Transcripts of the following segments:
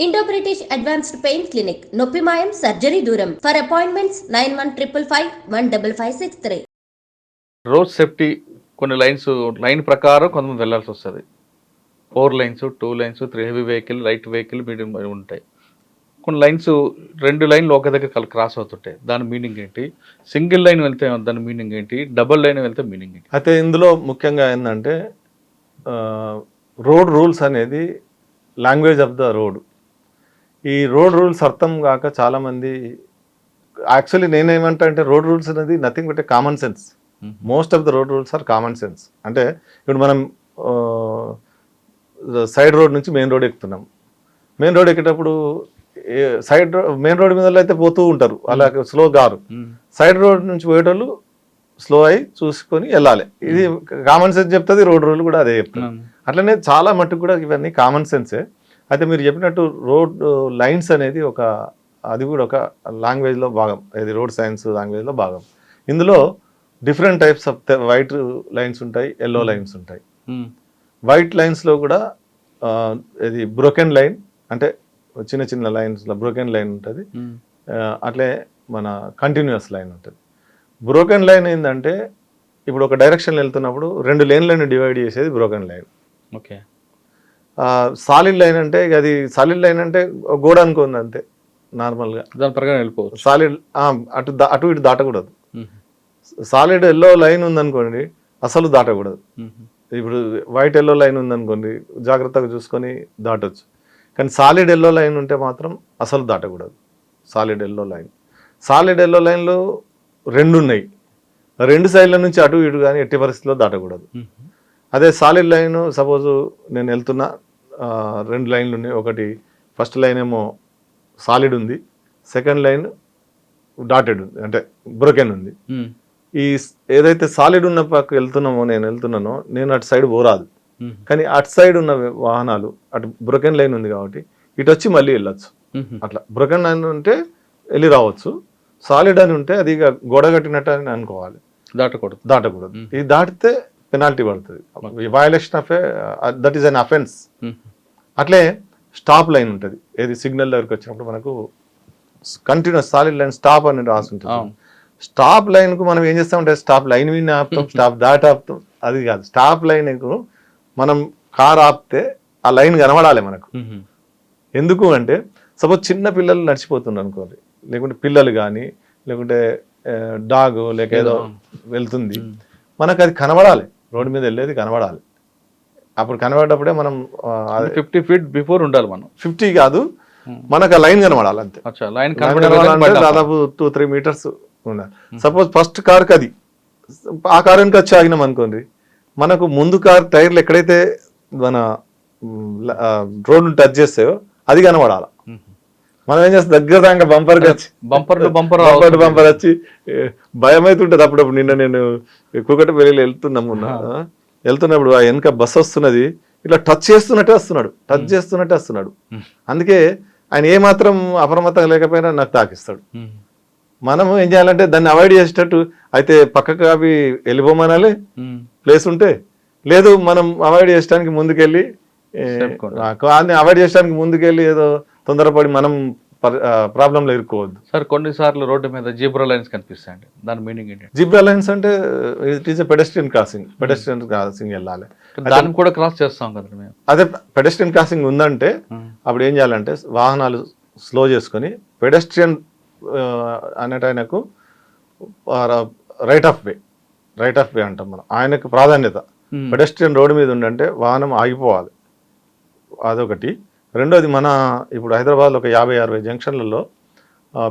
Indo British advanced pain clinic నొప్పి మాయం surgery దూరం for appointments nine one triple five one double five six three road safety కొన్ని lines line ప్రకారం కొంతమంది వెళ్ళాల్సి వస్తుంది. Four lines two lines three heavy vehicle light vehicle medium ఉంటాయి. కొన్ని లైన్స్ రెండు లైన్లు ఒక దగ్గర కల్- క్రాస్ అవుతుంటాయి. దాని మీనింగ్ ఏంటి? సింగిల్ లైన్ వెళ్తే దాని మీనింగ్ ఏంటి? డబుల్ లైన్ వెళ్తే మీనింగ్ ఏంటి? అయితే ఇందులో ముఖ్యంగా ఏంటంటే రోడ్ రూల్స్ అనేది లాంగ్వేజ్ ఆఫ్ ద రోడ్ ఈ రోడ్ రూల్స్ అర్థం కాక చాలామంది యాక్చువల్లీ నేనేమంటా అంటే రోడ్ రూల్స్ అనేది nothing but common sense. Most of the road rules are common sense అంటే ఇప్పుడు మనం సైడ్ రోడ్ నుంచి మెయిన్ రోడ్ ఎక్కుతున్నాం. మెయిన్ రోడ్ ఎక్కేటప్పుడు సైడ్ మెయిన్ రోడ్ మీద అయితే పోతూ ఉంటారు. అలా స్లో గారు. సైడ్ రోడ్ నుంచి పోయేటోళ్ళు స్లో అయి చూసుకొని వెళ్ళాలి. ఇది కామన్ సెన్స్ చెప్తుంది రోడ్ రూల్ కూడా అదే చెప్తుంది. అట్లనే చాలా మట్టుకు కూడా ఇవన్నీ కామన్ సెన్సే అయితే మీరు చెప్పినట్టు రోడ్ లైన్స్ అనేది ఒక అది కూడా ఒక లాంగ్వేజ్లో భాగం. ఇది రోడ్ సైన్స్ లాంగ్వేజ్లో భాగం. ఇందులో different types of white lines ఉంటాయి ఎల్లో లైన్స్ ఉంటాయి. వైట్ లైన్స్లో కూడా ఇది బ్రోకెన్ లైన్ అంటే చిన్న చిన్న లైన్స్లో బ్రోకెన్ లైన్ ఉంటుంది. ఆ, అట్లే మన కంటిన్యూస్ లైన్ ఉంటుంది. బ్రోకెన్ లైన్ ఏంటంటే ఇప్పుడు ఒక డైరెక్షన్ వెళ్తున్నప్పుడు రెండు లేన్లను డివైడ్ చేసేది broken line. Okay. Solid line అంటే అది సాలిడ్ లైన్ అంటే గోడ అనుకుంది అంతే నార్మల్గా దాని ప్రకారం వెళ్ళిపోవచ్చు. సాలిడ్ అటు అటు ఇటు దాటకూడదు. సాలిడ్ ఎల్లో లైన్ ఉందనుకోండి అసలు దాటకూడదు. ఇప్పుడు వైట్ ఎల్లో లైన్ ఉందనుకోండి జాగ్రత్తగా చూసుకొని దాటొచ్చు. కానీ సాలిడ్ ఎల్లో లైన్ ఉంటే మాత్రం అసలు దాటకూడదు. Solid yellow line solid yellow లైన్లు రెండు ఉన్నాయి. రెండు సైడ్ల నుంచి అటు ఇటు కానీ ఎట్టి పరిస్థితిలో దాటకూడదు. అదే సాలిడ్ లైన్ సపోజ్ నేను వెళ్తున్నా రెండు లైన్లు ఉన్నాయి. ఒకటి ఫస్ట్ లైన్ ఏమో సాలిడ్ ఉంది. సెకండ్ లైన్ డాటెడ్ ఉంది. అంటే బ్రోకెన్ ఉంది. ఈ ఏదైతే సాలిడ్ ఉన్న పక్క వెళ్తున్నామో నేను వెళ్తున్నానో నేను అటు సైడ్ పోరాదు. కానీ అటు సైడ్ ఉన్న వాహనాలు అటు బ్రోకెన్ లైన్ ఉంది కాబట్టి ఇటు వచ్చి మళ్ళీ వెళ్ళొచ్చు. అట్లా. బ్రోకెన్ లైన్ ఉంటే వెళ్ళి రావచ్చు. సాలిడ్ అని ఉంటే అది ఇక గోడ కట్టినట్టు అని అనుకోవాలి. దాటకూడదు. దాటకూడదు. ఇది దాటితే పెనాల్టీ పడుతుంది. Violation of that is an offence అట్లే స్టాప్ లైన్ ఉంటుంది. ఏది సిగ్నల్ దగ్గరికి వచ్చినప్పుడు మనకు కంటిన్యూస్ సాలిడ్ లైన్ స్టాప్ అని రాసి ఉంటుంది. స్టాప్ లైన్కు మనం ఏం చేస్తామంటే స్టాప్ లైన్ మీద ఆపుతాం స్టాప్ దాటి ఆపుతాం. అది కాదు. స్టాప్ లైన్కు మనం కార్ ఆపితే ఆ లైన్ కనబడాలి మనకు. ఎందుకు అంటే సపోజ్ చిన్న పిల్లలు నడిచిపోతున్నారు అనుకోండి. లేకుంటే పిల్లలు కానీ లేకుంటే డాగ్ లేక ఏదో వెళ్తుంది. మనకు అది కనబడాలి. రోడ్డు మీద వెళ్ళేది కనబడాలి. అప్పుడు కనబడేటప్పుడే మనం ఫిఫ్టీ ఫీట్ బిఫోర్ ఉండాలి మనం. ఫిఫ్టీ కాదు మనకు ఆ లైన్ కనబడాలి అంతే. లైన్ కనబడాలంటే దాదాపు టూ త్రీ మీటర్స్ ఉండాలి. సపోజ్ ఫస్ట్ కార్ అది. ఆ కార్ వెనక వచ్చి ఆగినాం అనుకోండి మనకు ముందు కార్ టైర్లు ఎక్కడైతే మన రోడ్డు టచ్ చేస్తాయో అది కనబడాలి. మనం ఏం చేస్తాం? దగ్గర దాకా బంపర్ వచ్చి బంపర్ బంపర్ బంపర్ బంపర్ వచ్చి భయం అవుతుంటది అప్పుడప్పుడు. నిన్న నేను కుకట వెళ్ళి వెళ్తున్నాం మొన్న. వెళ్తున్నప్పుడు ఆ వెనక బస్ వస్తున్నది ఇట్లా టచ్ చేస్తున్నట్టే వస్తున్నాడు టచ్ చేస్తున్నట్టే వస్తున్నాడు. అందుకే ఆయన ఏ మాత్రం అప్రమత్తంగా లేకపోయినా నాకు తాకిస్తాడు. మనము ఏం చేయాలంటే దాన్ని అవాయిడ్ చేసేటట్టు అయితే పక్కకు అవి వెళ్ళిపోమనాలి. ప్లేస్ ఉంటే లేదు మనం అవాయిడ్ చేయడానికి ముందుకెళ్ళి అవాయిడ్ చేయడానికి ముందుకెళ్ళి ఏదో తొందరపడి మనం ప్రాబ్లంలో ఇరుక్కోవద్దు. సార్ కొన్నిసార్లు రోడ్డు మీద జీబ్రా లైన్స్ కనిపిస్తాయండి. దాని మీనింగ్ ఏంటి? జిబ్రా లైన్స్ అంటే it is a pedestrian crossing. Pedestrian crossing వెళ్ళాలి. దాన్ని కూడా క్రాస్ చేస్తాం కదా మేము. అదే పెడస్ట్రియన్ క్రాసింగ్ ఉందంటే అప్పుడు ఏం చేయాలంటే వాహనాలు స్లో చేసుకొని పెడస్ట్రియన్ అనేట ఆయనకు right of way right of way అంటాం మనం. ఆయనకు ప్రాధాన్యత. పెడస్ట్రియన్ రోడ్డు మీద ఉండంటే వాహనం ఆగిపోవాలి. అదొకటి. రెండోది మన ఇప్పుడు హైదరాబాద్లో ఒక యాభై అరవై జంక్షన్లలో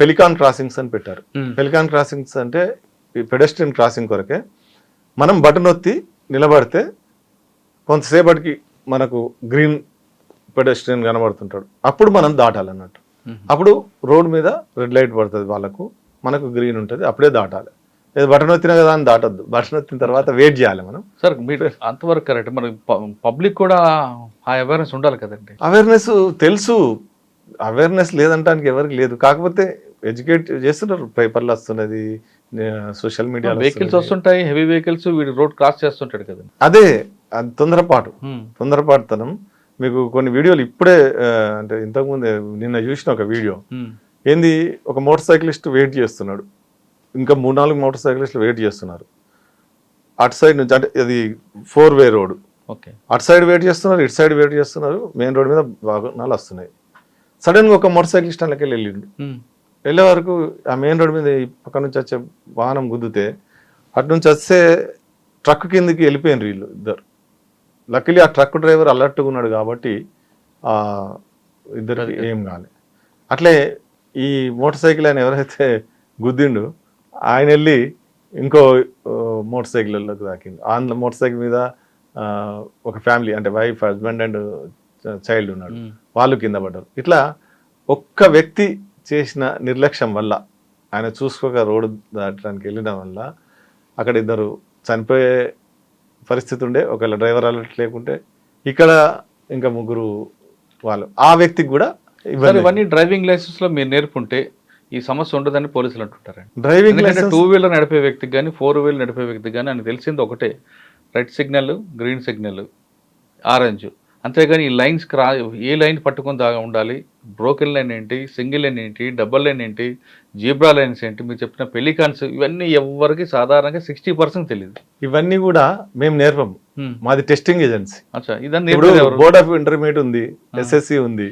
పెలికాన్ క్రాసింగ్స్ అని పెట్టారు. పెలికాన్ క్రాసింగ్స్ అంటే ఈ పెడస్ట్రియన్ క్రాసింగ్ కొరకే మనం బటన్ ఒత్తి నిలబడితే కొంతసేపటికి మనకు గ్రీన్ పెడస్ట్రియన్ కనబడుతుంటాడు. అప్పుడు మనం దాటాలన్నట్టు. అప్పుడు రోడ్ మీద రెడ్ లైట్ పడుతుంది వాళ్ళకు మనకు గ్రీన్ ఉంటుంది అప్పుడే దాటాలి. ఏదో బటన్ వచ్చినా కదా అని దాటద్దు. బటన్ వచ్చిన తర్వాత వెయిట్ చేయాలి మనం. సార్ మీరు అంతవరకు కరెక్ట్ మరి పబ్లిక్ కూడా ఆ అవేర్నెస్ ఉండాలి కదండి. అవేర్నెస్ తెలుసు. అవేర్నెస్ లేదంటానికి ఎవరికి లేదు. కాకపోతే ఎడ్యుకేట్ చేస్తున్నారు. పేపర్లు వస్తున్నది సోషల్ మీడియా వెహికల్స్ వస్తుంటాయి హెవీ వెహికల్స్ వీడు రోడ్ క్రాస్ చేస్తుంటాడు కదండి. అదే తొందరపాటు. తొందరపాటుతనం. మీకు కొన్ని వీడియోలు ఇప్పుడే అంటే ఇంతకుముందే నిన్న చూసిన ఒక వీడియో. ఉమ్, ఏంది? ఒక మోటార్ సైక్లిస్ట్ వెయిట్ చేస్తున్నాడు. ఇంకా మూడు నాలుగు మోటార్ సైక్లిస్టులు వెయిట్ చేస్తున్నారు. అటు సైడ్ నుంచి అంటే అది ఫోర్ వే రోడ్. ఓకే. అటు సైడ్ వెయిట్ చేస్తున్నారు ఇటు సైడ్ వెయిట్ చేస్తున్నారు మెయిన్ రోడ్ మీద వాహనాలు వస్తున్నాయి. సడన్గా ఒక మోటార్ సైక్లిస్ట్ అందులోకి వెళ్ళి వెళ్ళిండు వెళ్ళే వరకు ఆ మెయిన్ రోడ్ మీద ఈ పక్క నుంచి వచ్చే వాహనం గుద్దితే అటు నుంచి వచ్చే ట్రక్ కిందకి వెళ్ళిపోయినారు వీళ్ళు ఇద్దరు. లక్కీలీ ఆ ట్రక్ డ్రైవర్ అలర్ట్గా ఉన్నాడు కాబట్టి ఆ ఇద్దరికి ఏం కాలే. అట్లే ఈ మోటార్ సైకిల్ ఆయన ఎవరైతే గుద్దిండు ఆయన వెళ్ళి ఇంకో మోటార్ సైకిల్లోకి తాకిండు. ఆ మోటార్ సైకిల్ మీద ఒక ఫ్యామిలీ అంటే వైఫ్ హస్బెండ్ అండ్ చైల్డ్ ఉన్నాడు. వాళ్ళు కింద పడ్డారు. ఇట్లా ఒక్క వ్యక్తి చేసిన నిర్లక్ష్యం వల్ల ఆయన చూసుకోక రోడ్డు దాటడానికి వెళ్ళడం వల్ల అక్కడ ఇద్దరు చనిపోయే పరిస్థితి ఉండే. ఒకవేళ డ్రైవర్ అలర్ట్ లేకుంటే ఇక్కడ ఇంకా ముగ్గురు వాళ్ళు. ఆ వ్యక్తికి కూడా ఇవన్నీ డ్రైవింగ్ లైసెన్స్లో మీరు నేర్పుంటే ఈ సమస్య ఉండదని పోలీసులు అంటుంటారండి. డ్రైవింగ్ టూ వీలర్ నడిపే వ్యక్తికి కానీ ఫోర్ వీలర్ నడిపే వ్యక్తికి కానీ అని తెలిసింది ఒకటే. Red signal green signal orange. అంతేగాని ఈ లైన్స్ క్రా ఏ లైన్ పట్టుకొని దాగా ఉండాలి? బ్రోకెన్ లైన్ ఏంటి? సింగిల్ లైన్ ఏంటి? డబల్ లైన్ ఏంటి? జీబ్రా లైన్స్ ఏంటి? మీరు చెప్పిన పెలికాన్స్ ఇవన్నీ ఎవరికి సాధారణంగా సిక్స్టీ పర్సెంట్ తెలియదు ఇవన్నీ కూడా మేము నేర్పము. మాది టెస్టింగ్ ఏజెన్సీ. అచ్చా ఇదన్నీ బోర్డ్ ఆఫ్ ఇంటర్మీడియట్ ఉంది ఎస్ఎస్సి ఉంది.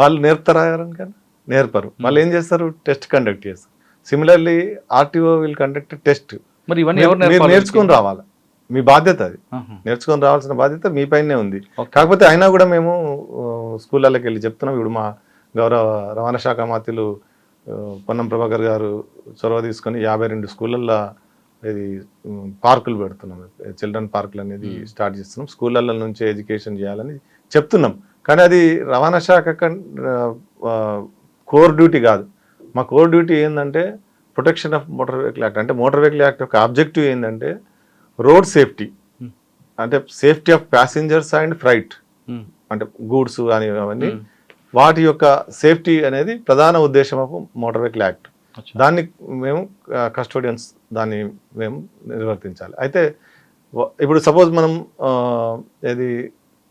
వాళ్ళు నేర్పుతారా ఎవరికైనా నేర్పరు. వాళ్ళు ఏం చేస్తారు? టెస్ట్ కండక్ట్ చేస్తారు. Similarly RTO will conduct test మరి ఇవన్నీ ఎవరు నేర్చుకొని రావాలి. మీ బాధ్యత అది. నేర్చుకొని రావాల్సిన బాధ్యత మీ పైనే ఉంది. కాకపోతే అయినా కూడా మేము స్కూళ్ళకి వెళ్ళి చెప్తున్నాం. ఇప్పుడు మా గౌరవ రవాణా శాఖ మంత్రులు పొన్నం ప్రభాకర్ గారు చొరవ తీసుకొని యాభై రెండు స్కూళ్ళల్లో ఇది పార్కులు పెడుతున్నాం. చిల్డ్రన్ పార్కులు అనేది స్టార్ట్ చేస్తున్నాం. స్కూళ్ళల్లో నుంచి ఎడ్యుకేషన్ చేయాలని చెప్తున్నాం. కానీ అది రవాణా శాఖ కోర్ డ్యూటీ కాదు మా కోర్ డ్యూటీ ఏంటంటే protection of motor vehicle act అంటే మోటార్ వెహికల్ యాక్ట్ యొక్క ఆబ్జెక్టివ్ ఏంటంటే రోడ్ సేఫ్టీ. అంటే safety of passengers and freight. అంటే గూడ్స్ అని అవన్నీ. వాటి యొక్క సేఫ్టీ అనేది ప్రధాన ఉద్దేశం ఆఫ్ మోటార్ వెహికల్ యాక్ట్. దాన్ని మేము కస్టోడియన్స్ దాన్ని మేము నిర్వర్తించాలి అయితే ఇప్పుడు సపోజ్ మనం ఏది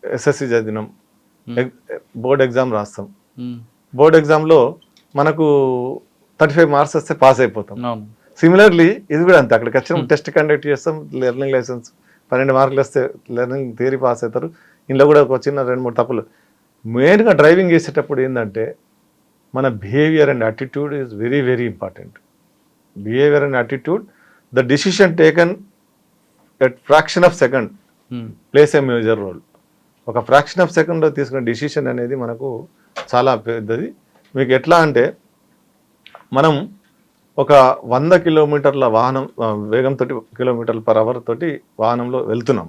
ఎస్ఎస్సి చదివినాం బోర్డ్ ఎగ్జామ్ రాస్తాం. బోర్డ్ ఎగ్జామ్లో మనకు థర్టీ ఫైవ్ మార్క్స్ వస్తే పాస్ అయిపోతాం. సిమిలర్లీ ఇది కూడా అంతే. అక్కడికి వచ్చిన టెస్ట్ కండక్ట్ చేస్తాం లెర్నింగ్ లైసెన్స్ పన్నెండు మార్కులు వస్తే లెర్నింగ్ థియరీ పాస్ అవుతారు. ఇందులో కూడా ఒక చిన్న రెండు మూడు తప్పులు. మెయిన్గా డ్రైవింగ్ చేసేటప్పుడు ఏంటంటే మన behaviour and attitude is very very important behaviour and attitude the decision taken at fraction of second. Plays a major role ఒక ఫ్రాక్షన్ ఆఫ్ సెకండ్లో తీసుకున్న డిసిషన్ అనేది మనకు చాలా పెద్దది. మీకు ఎట్లా అంటే మనం ఒక వంద కిలోమీటర్ల వాహనం వేగంతో కిలోమీటర్ల పర్ అవర్ తోటి వాహనంలో వెళ్తున్నాం.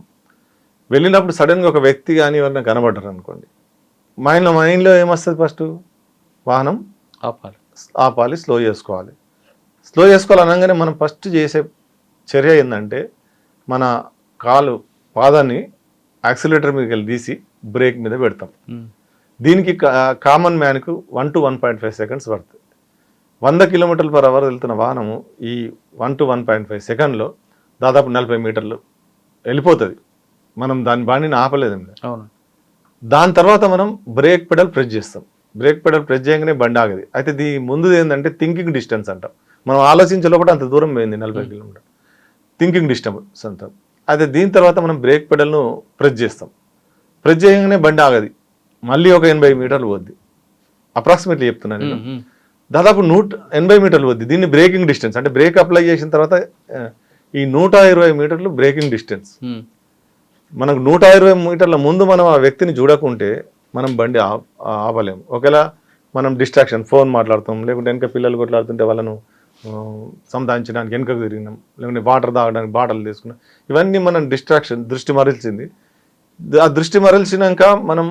వెళ్ళినప్పుడు సడన్గా ఒక వ్యక్తి కానీ ఎవరైనా కనబడ్డారు అనుకోండి మైండ్లో మైండ్లో ఏమొస్తుంది ఫస్ట్? వాహనం ఆపాలి. ఆపాలి స్లో చేసుకోవాలి. స్లో చేసుకోవాలి అనగానే మనం ఫస్ట్ చేసే చర్య ఏంటంటే మన కాలు పాదాన్ని యాక్సిలేటర్ మీదకి వెళ్ళి తీసి బ్రేక్ మీద పెడతాం. దీనికి common మ్యాన్కు one to one point five seconds పడుతుంది వంద కిలోమీటర్ల పర్ అవర్ వెళ్తున్న వాహనము ఈ one to one point five సెకండ్లో దాదాపు నలభై మీటర్లు వెళ్ళిపోతుంది. మనం దాని బాణిని ఆపలేదండి అవును. దాని తర్వాత మనం బ్రేక్ పెడల్ ప్రెస్ చేస్తాం. బ్రేక్ పెడల్ ప్రెస్ చేయగానే బండి ఆగది. అయితే దీని ముందు ఏంటంటే థింకింగ్ డిస్టెన్స్ అంటాం. మనం ఆలోచించే లోపల అంత దూరం పోయింది నలభై కిలోమీటర్. థింకింగ్ డిస్టెన్స్ అంటాం. అయితే దీని తర్వాత మనం బ్రేక్ పెడల్ను ప్రెస్ చేస్తాం. ప్రెస్ చేయగానే బండి ఆగది. మళ్ళీ ఒక ఎనభై మీటర్లు పోద్ది. అప్రాక్సిమేట్లీ చెప్తున్నాను నేను. దాదాపు నూట ఎనభై మీటర్లు వద్ది దీన్ని బ్రేకింగ్ డిస్టెన్స్ అంటే బ్రేక్ అప్లై చేసిన తర్వాత ఈ నూట ఇరవై మీటర్లు బ్రేకింగ్ డిస్టెన్స్. మనకు నూట ఇరవై మీటర్ల ముందు మనం ఆ వ్యక్తిని చూడకుంటే మనం బండి ఆపలేము ఒకవేళ మనం డిస్ట్రాక్షన్ ఫోన్ మాట్లాడతాం లేకుంటే వెనక పిల్లలు కొట్లాడుతుంటే వాళ్ళను ఆ, సంధానించడానికి వెనకకు తిరిగినాం లేకుంటే వాటర్ తాగడానికి బాటలు తీసుకున్నాం. ఇవన్నీ మనం డిస్ట్రాక్షన్ దృష్టి మరల్చింది. ఆ దృష్టి మరల్చినాక మనం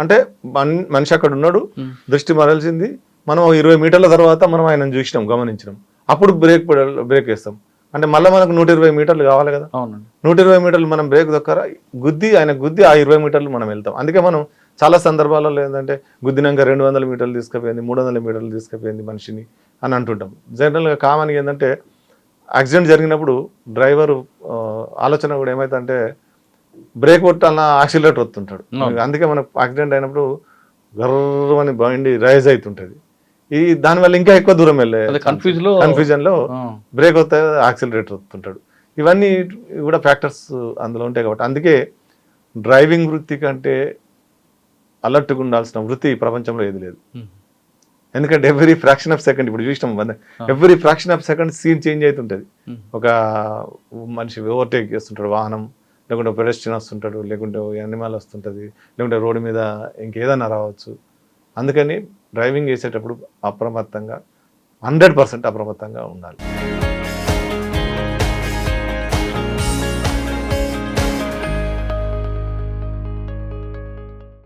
అంటే మన్- మనిషి అక్కడ ఉన్నాడు. దృష్టి మరల్చింది. మనం ఇరవై మీటర్ల తర్వాత మనం ఆయన చూసినాం గమనించినాం. అప్పుడు బ్రేక్ బ్రేక్ వేస్తాం. అంటే మళ్ళీ మనకు నూట ఇరవై మీటర్లు కావాలి కదా. అవునండి. నూట ఇరవై మీటర్లు మనం బ్రేక్ దొక్కరా గుద్ది ఆయన గుద్ది ఆ ఇరవై మీటర్లు మనం వెళ్తాం. అందుకే మనం చాలా సందర్భాలలో ఏంటంటే గుద్దినాక రెండు వందల మీటర్లు తీసుకుపోయింది మూడు వందల మీటర్లు తీసుకుపోయింది మనిషిని అని అంటుంటాం. జనరల్గా కామన్గా ఏంటంటే యాక్సిడెంట్ జరిగినప్పుడు డ్రైవరు ఆలోచన కూడా ఏమైందంటే బ్రేక్ కొట్టాలన్న యాక్సిలేటర్ వస్తుంటాడు. అందుకే మనకు యాక్సిడెంట్ అయినప్పుడు గర్రమని బండి రైజ్ అవుతుంటది ఈ దానివల్ల ఇంకా ఎక్కువ దూరం వెళ్ళే కన్ఫ్యూజన్లో. బ్రేక్ వస్తే యాక్సిలరేటర్ వస్తుంటాడు. ఇవన్నీ కూడా ఫ్యాక్టర్స్ అందులో ఉంటాయి కాబట్టి. అందుకే డ్రైవింగ్ వృత్తి కంటే అలర్ట్గా ఉండాల్సిన వృత్తి ప్రపంచంలో ఏది లేదు. ఉమ్. ఎందుకంటే ఎవ్రీ ఫ్రాక్షన్ ఆఫ్ సెకండ్ ఇప్పుడు చూసినాం every fraction of second scene change అవుతుంటది. ఒక మనిషి ఓవర్టేక్ చేస్తుంటాడు వాహనం. లేకుంటే పెడస్ట్రియన్ వస్తుంటాడు లేకుంటే యానిమల్ వస్తుంటుంది లేకుంటే రోడ్డు మీద ఇంకేదైనా రావచ్చు. అందుకని డ్రైవింగ్ చేసేటప్పుడు అప్రమత్తంగా హండ్రెడ్ పర్సెంట్ అప్రమత్తంగా ఉండాలి.